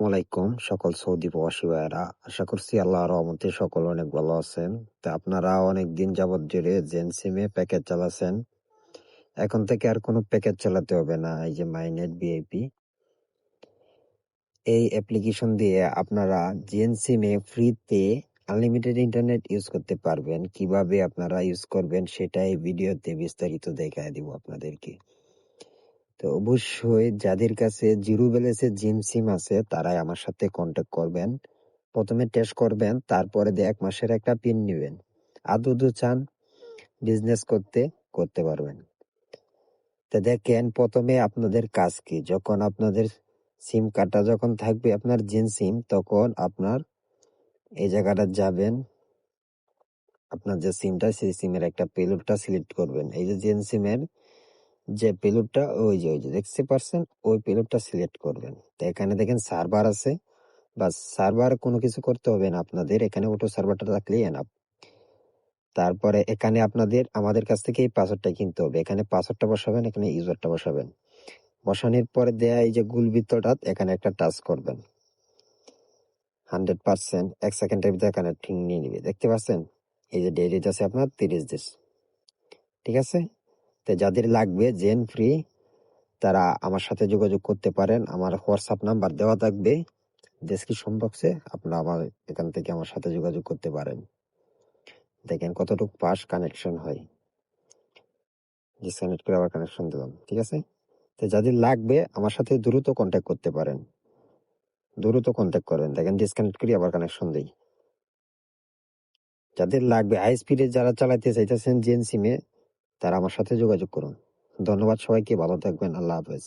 আলাইকুম। সকল সৌদি প্রবাসী ভাইয়েরা, আশা করছি আল্লাহর রহমতে সকল অনেক ভালো আছেন। তা আপনারা অনেক দিন যাবত জুড়ে জেন সিমে প্যাকেজ চালাচ্ছেন। এখন থেকে আর কোনো প্যাকেজ চালাতে হবে না, এই যে মাইনেট বিআইপি এই অ্যাপ্লিকেশন দিয়ে আপনারা জেন সিমে ফ্রিতে আনলিমিটেড ইন্টারনেট ইউজ করতে পারবেন। কীভাবে আপনারা ইউজ করবেন সেটাই ভিডিওতে বিস্তারিত দেখায় দিব আপনাদেরকে। তো অবশ্যই যাদের কাছে জিরো ব্যালেন্সের জিম সিম আছে, তারাই আমার সাথে কন্ট্যাক্ট করবেন। প্রথমে টেস্ট করবেন, তারপরে এক মাসের একটা পিন নেবেন। আদৌ চান বিজনেস করতে করতে পারবেন। তো দেখেন, প্রথমে আপনাদের কাজ কি? যখন আপনাদের সিম কার্ডটা যখন থাকবে আপনার জিন সিম তখন আপনার এই জায়গাটা যাবেন। আপনার যে সিমটা সেই সিমের একটা পেলোডটা সিলেক্ট করবেন। এই যে জিন সিমের যে পেলোডটা ওই যে ওই যে, দেখতে পারছেন? ওই পেলোডটা সিলেক্ট করবেন। তো এখানে দেখেন সার্ভার আছে। বা সার্ভার কোনো কিছু করতে হবে না আপনাদের। এখানে ওটো সার্ভারটা রাখলেই এনাফ তারপরে এখানে আপনাদের, আমাদের কাছ থেকে এই পাসওয়ার্ডটা কিনতে হবে। এখানে পাসওয়ার্ডটা বসাবেন, এখানে ইউজারটা বসাবেন। বসানোর পরে দেয়া এই যে গুল ভিতরটা, এখানে একটা টাচ করবেন। হান্ড্রেড পার্সেন্ট, এক সেকেন্ডের ভিতরে কানেক্টিং নিয়ে নিবে। দেখতে পাচ্ছেন? এই যে ডেট আছে আপনার তিরিশ দিস। ঠিক আছে? তো যাদের লাগবে জেন ফ্রি তারা আমার সাথে যোগাযোগ করতে পারেন। আমার হোয়াটসঅ্যাপ নাম্বার দেওয়া থাকবে। ডেসক্রিপশন বক্সে আপনারা আমার এখান থেকে আমার সাথে যোগাযোগ করতে পারেন। দেখেন কতটুকু পাস কানেকশন হয়। ডিসকানেক্ট করে আবার কানেকশন দিলাম, ঠিক আছে? তো যাদের লাগবে, আমার সাথে দ্রুত কন্ট্যাক্ট করতে পারেন। দ্রুত কন্ট্যাক্ট করেন। দেখেন ডিসকানেক্ট করি, আবার কানেকশন দিই। যাদের লাগবে হাই স্পিডে যারা চালাতে চাইতেছেন জেন সিমে তারা আমার সাথে যোগাযোগ করুন। ধন্যবাদ সবাইকে ভালো থাকবেন আল্লাহ হাফেজ।